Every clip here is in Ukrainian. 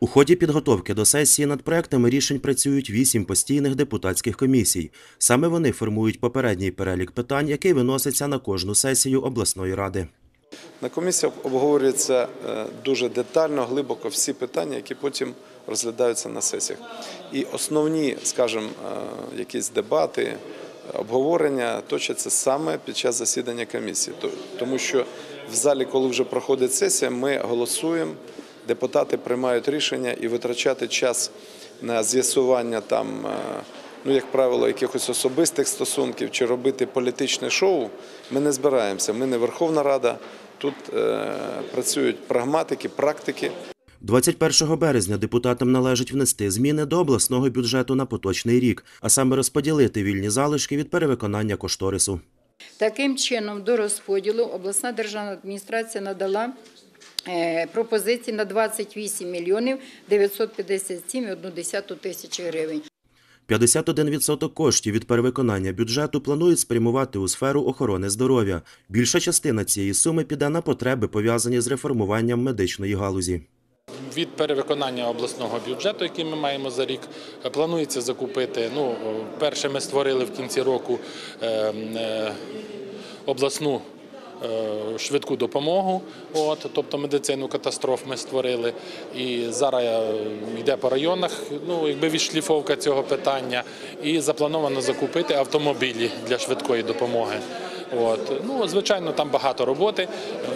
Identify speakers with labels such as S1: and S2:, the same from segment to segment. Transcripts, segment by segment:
S1: У ході підготовки до сесії над проектами рішень працюють вісім постійних депутатських комісій. Саме вони формують попередній перелік питань, який виноситься на кожну сесію обласної ради.
S2: На комісії обговорюються е, дуже детально, глибоко всі питання, які потім розглядаються на сесіях. І основні, скажімо, е, якісь дебати, обговорення точаться саме під час засідання комісії. Тому що в залі, коли вже проходить сесія, ми голосуємо, депутати приймають рішення і витрачати час на з'ясування там. е, Ну, як правило, якихось особистих стосунків чи робити політичне шоу, ми не збираємося. Ми не Верховна Рада. Тут е, працюють прагматики, практики.
S1: 21 березня депутатам належить внести зміни до обласного бюджету на поточний рік, а саме розподілити вільні залишки від перевиконання кошторису.
S3: Таким чином, до розподілу обласна державна адміністрація надала е, пропозиції на 28 мільйонів 957,1 тисячі гривень.
S1: 51% коштів від перевиконання бюджету планують спрямувати у сферу охорони здоров'я. Більша частина цієї суми піде на потреби, пов'язані з реформуванням медичної галузі.
S4: Від перевиконання обласного бюджету, який ми маємо за рік, планується закупити. Ну, перше, ми створили в кінці року е, е, обласну швидку допомогу, от, тобто медицину катастроф ми створили. І зараз е, йде по районах, ну, якби відшліфовка цього питання. І заплановано закупити автомобілі для швидкої допомоги. От. Ну, звичайно, там багато роботи.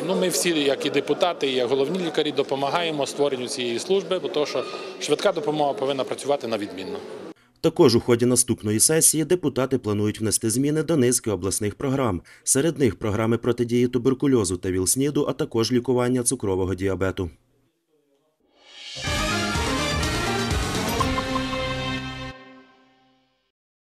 S4: Ну, ми всі, як і депутати, і як головні лікарі, допомагаємо створенню цієї служби, бо то, що швидка допомога повинна працювати на відмінно.
S1: Також у ході наступної сесії депутати планують внести зміни до низки обласних програм. Серед них програми протидії туберкульозу та ВІЛ-СНІДу, а також лікування цукрового діабету.